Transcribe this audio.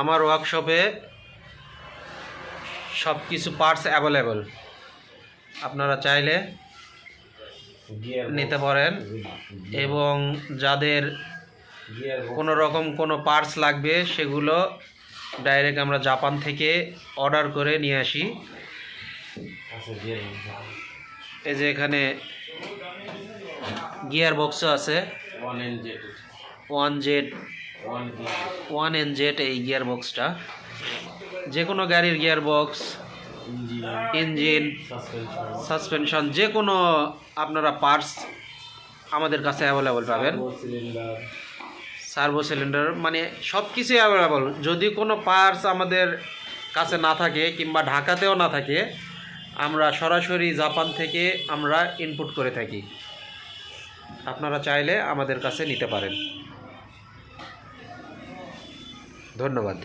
আমার ওয়ার্কশপে সব কিছু পার্টস অ্যাভেলেবল আপনারা চাইলে নিতে পারেন এবং যাদের কোনো রকম কোনো পার্টস লাগবে, সেগুলো ডাইরেক্ট আমরা জাপান থেকে অর্ডার করে নিয়ে আসি। এই যে এখানে গিয়ার বক্সও আছে one Z one N Z এই গিয়ার বক্সটা যে কোনো গাড়ির গিয়ার বক্স ইঞ্জিন সাসপেনশন। যে কোনো আপনারা পার্টস আমাদের কাছে অ্যাভেলেবল পাবেন। Servo cylinder. মানে সব কিছুই অ্যাভেলেবল। যদি কোনো পার্টস আমাদের কাছে না থাকে কিংবা ঢাকাতেও না থাকে আমরা সরাসরি জাপান থেকে আমরা ইনপুট করে থাকি। আপনারা চাইলে আমাদের কাছে নিতে পারেন। ধন্যবাদ।